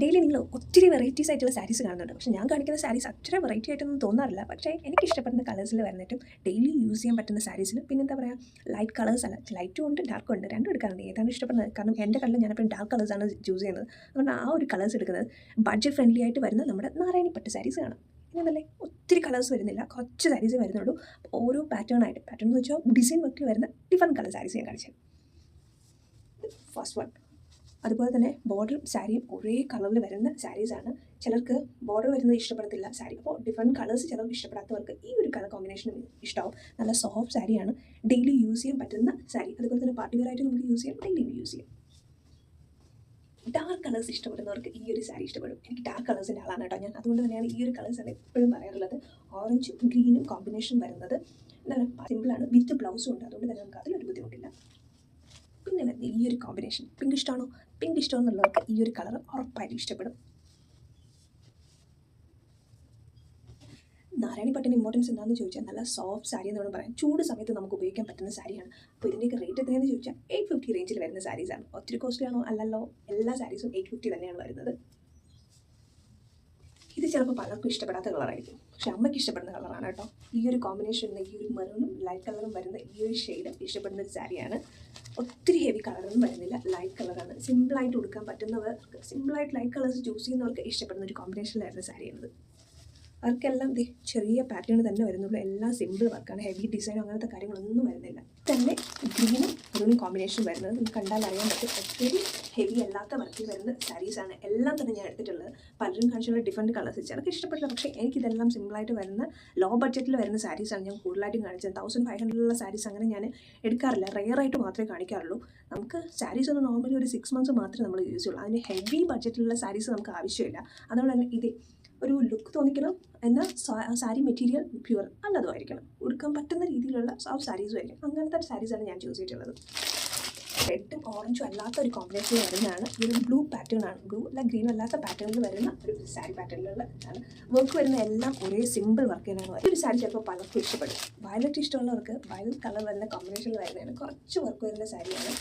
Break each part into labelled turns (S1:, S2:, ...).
S1: Daily നിങ്ങൾ ഒത്തിരി varieties ആയിട്ടുള്ള സാരീസ് കാണുന്നുണ്ട്. പക്ഷേ ഞാൻ കാണിക്കുന്ന സാരീസ് അത്ര വെറൈറ്റി ആയിട്ടൊന്നും തോന്നാറില്ല. പക്ഷേ എനിക്ക് ഇഷ്ടപ്പെടുന്ന കളേഴ്സിൽ വരുന്നിട്ടും ഡെയിലി യൂസ് ചെയ്യാൻ പറ്റുന്ന സാരീസിൽ പിന്നെ എന്താ പറയുക ലൈറ്റ് കളേഴ്സ് ലൈറ്റും ഉണ്ട് ഡാർക്കും ഉണ്ട്. രണ്ടും എടുക്കാറുണ്ട്. ഏതാണ് ഇഷ്ടപ്പെടുന്നത്? കാരണം എന്റെ ഞാൻ ഞാനെപ്പോഴും ഡാർക്ക് കളേഴ്സാണ് ചൂസ് ചെയ്യുന്നത്. അതുകൊണ്ട് ആ ഒരു കളേഴ്സ് എടുക്കുന്നത് ബഡ്ജറ്റ് ഫ്രണ്ട്ലി ആയിട്ട് വരുന്ന നമ്മുടെ നാരായണി പട്ട് സാരീസ് കാണാം എന്നല്ലേ ഒത്തിരി കളേഴ്സ് വരുന്നില്ല. കുറച്ച് സാരീസേ വരുന്നുള്ളൂ. ഓരോ പാറ്റേൺ ആയിട്ട് പാറ്റേൺ എന്ന് വെച്ചാൽ ഡിസൈൻ വർക്കിൽ വരുന്ന ഡിഫറെന്റ് കളർ സാരീസ് ഞാൻ കാണിച്ചത് ഫസ്റ്റ് വൺ അതുപോലെ തന്നെ ബോർഡറും സാരിയും ഒരേ കളറിൽ വരുന്ന സാരീസാണ് ചിലർക്ക് ബോർഡർ വരുന്നത് ഇഷ്ടപ്പെടത്തില്ല സാരി. അപ്പോൾ ഡിഫറെന്റ് കളേഴ്സ് ചിലർക്ക് ഇഷ്ടപ്പെടാത്തവർക്ക് ഈ ഒരു കളർ കോമ്പിനേഷനും ഇഷ്ടമാവും നല്ല സോഫ്റ്റ് സാരിയാണ് ഡെയിലി യൂസ് ചെയ്യാൻ പറ്റുന്ന സാരി. അതുപോലെ തന്നെ പാർട്ടി വെയർ ആയിട്ട് നമുക്ക് യൂസ് ചെയ്യാം. ഡെയിലി യൂസ് ചെയ്യാം. ഡാർക്ക് കളേഴ്സ് ഇഷ്ടപ്പെടുന്നവർക്ക് ഈ ഒരു സാരി ഇഷ്ടപ്പെടും. എനിക്ക് ഡാർക്ക് കളേഴ്സിന്റെ ആളാണ് കേട്ടോ ഞാൻ. അതുകൊണ്ട് തന്നെയാണ് ഈ ഒരു കളേഴ്സാണ് എപ്പോഴും പറയാറുള്ളത്. ഓറഞ്ചും ഗ്രീനും കോമ്പിനേഷൻ വരുന്നത്. എന്താണ്? സിമ്പിളാണ് വിത്ത് ബ്ലൗസും ഉണ്ട്. അതുകൊണ്ട് തന്നെ നമുക്ക് അതിലൊരു ബുദ്ധിമുട്ടില്ല. പിന്നെ വരുന്നത് ഈ ഒരു കോമ്പിനേഷൻ പിങ്ക് ഇഷ്ടമാണോ? പിങ്ക് ഇഷ്ടമെന്നുള്ളവർക്ക് ഈ ഒരു കളർ ഉറപ്പായിട്ടും ഇഷ്ടപ്പെടും. നാരായണി പട്ടിന് ഇമ്പോർട്ടൻസ് എന്താണെന്ന് ചോദിച്ചാൽ നല്ല സോഫ്റ്റ് സാരി എന്ന് പറയാം ചൂട് സമയത്ത് നമുക്ക് ഉപയോഗിക്കാൻ പറ്റുന്ന സാരിയാണ് അപ്പോൾ ഇതിന്റെയൊക്കെ റേറ്റ് എത്രയാണെന്ന് ചോദിച്ചാൽ എയ്റ്റ് ഫിഫ്റ്റി റേഞ്ചിൽ വരുന്ന സാരീസാണ് ഒത്തിരി കോസ്റ്റ്ലി ആണോ? അല്ലല്ലോ. എല്ലാ സാരീസും എയ്റ്റ് ഫിഫ്റ്റി തന്നെയാണ് വരുന്നത്. ഇത് ചിലപ്പോൾ പലർക്കും ഇഷ്ടപ്പെടാത്ത കളറായിരിക്കും. പക്ഷെ അമ്മയ്ക്ക് ഇഷ്ടപ്പെടുന്ന കളറാണ് കേട്ടോ. ഈ ഒരു കോമ്പിനേഷൻ ഈ ഒരു മെറൂണും ലൈറ്റ് കളറും വരുന്ന ഈ ഒരു ഷെയ്ഡ് ഇഷ്ടപ്പെടുന്ന ഒരു സാരിയാണ് ഒത്തിരി ഹെവി കളറൊന്നും വരുന്നില്ല. ലൈറ്റ് കളറാണ് സിമ്പിളായിട്ട് കൊടുക്കാൻ പറ്റുന്നവർക്ക് സിമ്പിളായിട്ട് ലൈറ്റ് കളേഴ്സ് ചൂസ് ചെയ്യുന്നവർക്ക് ഇഷ്ടപ്പെടുന്ന ഒരു കോമ്പിനേഷനിലായിരുന്നു സാരി സാരിയാണിത് അവർക്കെല്ലാം ദേ ചെറിയ പാറ്റേൺ തന്നെ വരുന്നുള്ളൂ. എല്ലാം സിമ്പിൾ വർക്കാണ് ഹെവി ഡിസൈൻ അങ്ങനത്തെ കാര്യങ്ങളൊന്നും വരുന്നില്ല. തന്നെ ഗ്രീനും മെറൂണും കോമ്പിനേഷൻ വരുന്നത് നമുക്ക് കണ്ടാൽ അറിയാൻ പറ്റും. ഒത്തിരി ഹെവി അല്ലാത്ത വർക്കിൽ വരുന്ന സാരീസാണ് എല്ലാം തന്നെ ഞാൻ എടുത്തിട്ടുള്ളത്. പലരും കാണിച്ചുള്ള ഡിഫറെന്റ് കളേഴ്സ് ചിലർക്ക് ഇഷ്ടപ്പെട്ടില്ല. പക്ഷേ എനിക്കിതെല്ലാം സിമ്പിളായിട്ട് വരുന്ന ലോ ബഡ്ജറ്റിൽ വരുന്ന സാരീസാണ് ഞാൻ കൂടുതലായിട്ടും കാണിച്ചത്. തൗസൻഡ് ഫൈവ് ഹൺഡ്രഡിലുള്ള സാരീസ് അങ്ങനെ ഞാൻ എടുക്കാറില്ല. റെയർ ആയിട്ട് മാത്രമേ കാണിക്കാറുള്ളൂ. നമുക്ക് സാരീസ് ഒന്ന് നോർമലി ഒരു സിക്സ് മന്ത്സ് മാത്രമേ നമ്മൾ യൂസ് ചെയ്യുള്ളൂ. അതിന് ഹെവി ബഡ്ജറ്റിലുള്ള സാരീസ് നമുക്ക് ആവശ്യമില്ല. അതുകൊണ്ട് തന്നെ ഇത് ഒരു ലുക്ക് തോന്നിക്കണം എന്നാൽ സാരി മെറ്റീരിയൽ പ്യുവർ നല്ലതുമായിരിക്കണം ഉടുക്കാൻ പറ്റുന്ന രീതിയിലുള്ള ആ സാരീസും ആയിരിക്കും അങ്ങനത്തെ സാരീസാണ് ഞാൻ ചൂസ് ചെയ്തിട്ടുള്ളത്. റെഡും ഓറഞ്ചും അല്ലാത്ത ഒരു കോമ്പിനേഷൻ വരുന്നതാണ്. ഒരു ബ്ലൂ പാറ്റേൺ ആണ്. ബ്ലൂ അല്ല ഗ്രീൻ അല്ലാത്ത പാറ്റേണിൽ വരുന്ന ഒരു സാരി പാറ്റേണിലുള്ള ഇതാണ്. വർക്ക് വരുന്ന എല്ലാം ഒരേ സിമ്പിൾ വർക്ക് തന്നെയാണ് ഒരു സാരി ചിലപ്പോൾ പലർക്കും ഇഷ്ടപ്പെടും. വയലറ്റ് ഇഷ്ടമുള്ളവർക്ക് വയലറ്റ് കളർ വരുന്ന കോമ്പിനേഷനിൽ വരുന്നതാണ്. കുറച്ച് വർക്ക് വരുന്ന സാരിയാണ്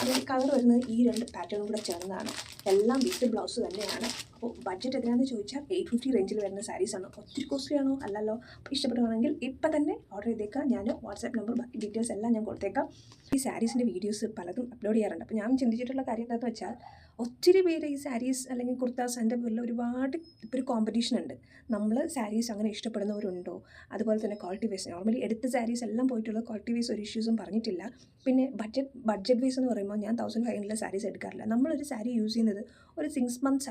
S1: അതിൽ കളർ വരുന്നത് ഈ രണ്ട് പാറ്റേണും കൂടെ ചേർന്നതാണ്. എല്ലാം വിത്ത് ബ്ലൗസ് തന്നെയാണ്. അപ്പോൾ ബഡ്ജറ്റ് എത്രയാണെന്ന് ചോദിച്ചാൽ എയ്റ്റ് ഫിഫ്റ്റി റേഞ്ചിൽ വരുന്ന സാരീസാണ് ഒത്തിരി കോസ്റ്റ്ലി ആണോ? അല്ലല്ലോ. ഇഷ്ടപ്പെടുകയാണെങ്കിൽ ഇപ്പം തന്നെ ഓർഡർ ചെയ്തേക്കാം. ഞാൻ വാട്സാപ്പ് നമ്പർ ബാക്കി ഡീറ്റെയിൽസ് എല്ലാം ഞാൻ കൊടുത്തേക്കാം. ഈ സാരീസിന്റെ വീഡിയോസ് പലതും അപ്ലോഡ് ചെയ്യാറുണ്ട്. അപ്പോൾ ഞാൻ ചിന്തിച്ചിട്ടുള്ള കാര്യം എന്താണെന്ന് വെച്ചാൽ ഒത്തിരി പേര് ഈ സാരീസ് അല്ലെങ്കിൽ കുർത്താസ് എന്റെ പേരിൽ ഒരുപാട് ഇപ്പോൾ ഒരു കോമ്പറ്റീഷൻ ഉണ്ട്. നമ്മൾ സാരീസ് അങ്ങനെ ഇഷ്ടപ്പെടുന്നവരുണ്ടോ? അതുപോലെ തന്നെ ക്വാളിറ്റി വൈസ് നോർമലി എടുത്ത സാരീസ് എല്ലാം പോയിട്ടുള്ള ക്വാളിറ്റി വൈസ് ഒരു ഇഷ്യൂസും പറഞ്ഞിട്ടില്ല. പിന്നെ ബഡ്ജറ്റ് ബഡ്ജറ്റ് വൈസ് എന്ന് പറയുമ്പോൾ ഞാൻ തൗസൻഡ് ഫൈവ് ഹൺഡ്രഡ് സാരീസ് എടുക്കാറില്ല. നമ്മളൊരു സാരി യൂസ് ചെയ്യുന്നത് ഒരു സിക്സ് മന്ത്സ്